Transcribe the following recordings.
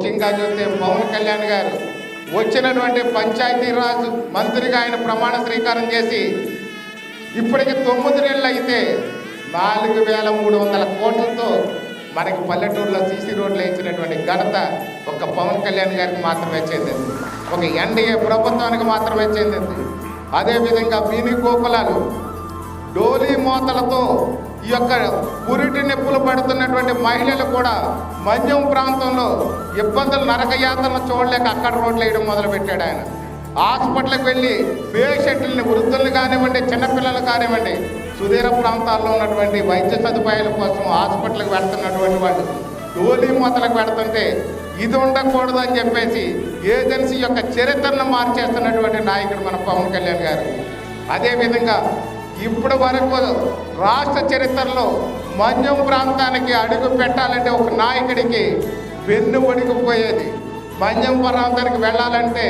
ముఖ్యంగా చూస్తే పవన్ కళ్యాణ్ గారు వచ్చినటువంటి పంచాయతీరాజ్ మంత్రిగా ఆయన ప్రమాణ స్వీకారం చేసి ఇప్పటికి తొమ్మిది నెలలు అయితే నాలుగు వేల మూడు వందల కోట్లతో మనకి పల్లెటూరులో సీసీ రోడ్లు ఇచ్చినటువంటి ఘనత ఒక పవన్ కళ్యాణ్ గారికి మాత్రమే చెందింది. ఒక ఎన్డీఏ ప్రభుత్వానికి మాత్రమే చెందింది. అదేవిధంగా బీని గోకులాలు డోలీ మోతలతో ఈ యొక్క పురిటి నొప్పులు పడుతున్నటువంటి మహిళలు కూడా మన్యం ప్రాంతంలో ఇబ్బందులు నరకయాతను చూడలేక అక్కడ రోడ్లు వేయడం మొదలుపెట్టాడు ఆయన. హాస్పిటల్కి వెళ్ళి పేషెంట్లని వృద్ధులు కానివ్వండి చిన్నపిల్లలు కానివ్వండి సుదీర ప్రాంతాల్లో ఉన్నటువంటి వైద్య సదుపాయాల కోసం హాస్పిటల్కి పెడుతున్నటువంటి వాళ్ళు డోలీ మూతలకు పెడుతుంటే ఇది ఉండకూడదు అని చెప్పేసి ఏజెన్సీ యొక్క చరిత్రను మార్చేస్తున్నటువంటి నాయకుడు మన పవన్ కళ్యాణ్ గారు. అదేవిధంగా ఇప్పటి వరకు రాష్ట్ర చరిత్రలో మన్యం ప్రాంతానికి అడుగు పెట్టాలంటే ఒక నాయకుడికి వెన్ను వణికిపోయేది మన్యం ప్రాంతానికి వెళ్ళాలంటే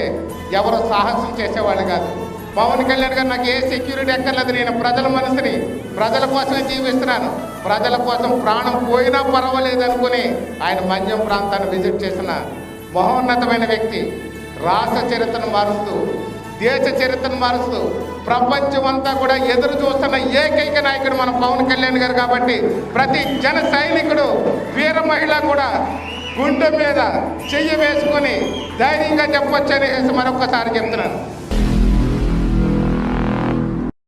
ఎవరు సాహసం చేసేవాళ్ళు కాదు. పవన్ కళ్యాణ్ గారు నాకు ఏ సెక్యూరిటీ ఎక్కర్లేదు. నేను ప్రజల మనసుని ప్రజల కోసమే జీవిస్తున్నాను. ప్రజల కోసం ప్రాణం పోయినా పర్వాలేదు అనుకుని ఆయన మన్యం ప్రాంతాన్ని విజిట్ చేసిన మహోన్నతమైన వ్యక్తి. రాష్ట్ర చరిత్రను మారుస్తూ దేశ చరిత్రను మారుస్తూ ప్రపంచం అంతా కూడా ఎదురు చూస్తున్న ఏకైక నాయకుడు మన పవన్ కళ్యాణ్ గారు కాబట్టి ప్రతి జన సైనికుడు వీర మహిళ కూడా గుండె మీద చెయ్యి వేసుకొని ధైర్యంగా చెప్పొచ్చని మరొకసారి చెప్తున్నాను.